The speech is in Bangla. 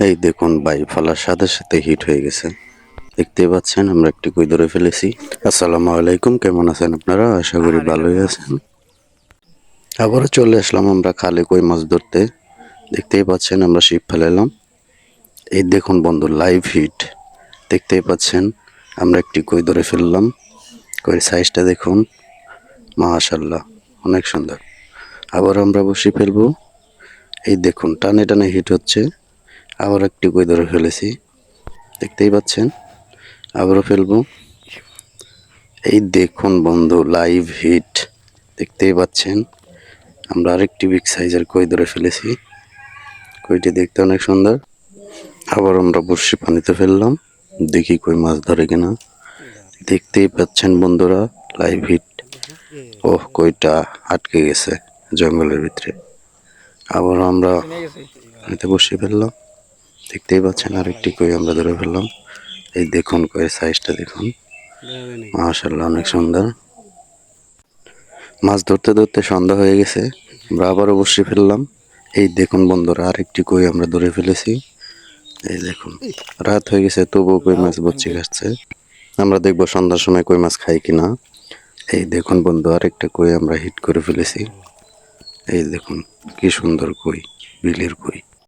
এই দেখুন বাই ফলার সাথে সাথে হিট হয়ে গেছে। দেখতেই পাচ্ছেন আমরা একটি কই ধরে ফেলেছি। আসসালামু আলাইকুম কেমন আছেন আপনারা? আশা করি ভালোই আছেন। আবারও চলে আসলাম আমরা খালে কই মাছ ধরতে। দেখতেই পাচ্ছেন আমরা শিপ ফেলালাম এই দেখুন বন্ধু লাইভ হিট দেখতেই পাচ্ছেন আমরা একটি কই ধরে ফেললাম। কই সাইজটা দেখুন। মাশাল্লাহ অনেক সুন্দর। আবার আমরা বসে ফেলব। এই দেখুন টানে টানে হিট হচ্ছে। আবার একটি কই ধরে ফেলেছি। দেখতেই পাচ্ছেন, আবারও ফেলব। এই দেখুন বন্ধু লাইভ হিট দেখতেই পাচ্ছেন, আমরা আরেকটি বিগ সাইজের কই ধরে ফেলেছি। কইটি দেখতে অনেক সুন্দর। আবার আমরা বর্ষি পানিতে ফেললাম। দেখি কই মাছ ধরে কিনা। দেখতেই পাচ্ছেন বন্ধুরা লাইভ হিট ওহ, কইটা আটকে গেছে জঙ্গলের ভিতরে। আবার আমরা পানিতে বসিয়ে ফেললাম। দেখতেই পাচ্ছেন, আরেকটি কই আমরা ধরে ফেললাম। এই দেখুন কই সাইজটা দেখুন। মাশাল্লাহ অনেক সুন্দর। মাছ ধরতে ধরতে সন্ধ্যা হয়ে গেছে, আমরা আবারও বসে ফেললাম। এই দেখুন বন্ধুরা, আরেকটি কই আমরা ধরে ফেলেছি। এই দেখুন, রাত হয়ে গেছে, তবুও কই মাছ বচ্চি খাচ্ছে। আমরা দেখব সন্ধ্যার সময় কই মাছ খাই কিনা। এই দেখুন বন্ধু, আরেকটা কই আমরা হিট করে ফেলেছি। এই দেখুন, কি সুন্দর কই, বিলের কই।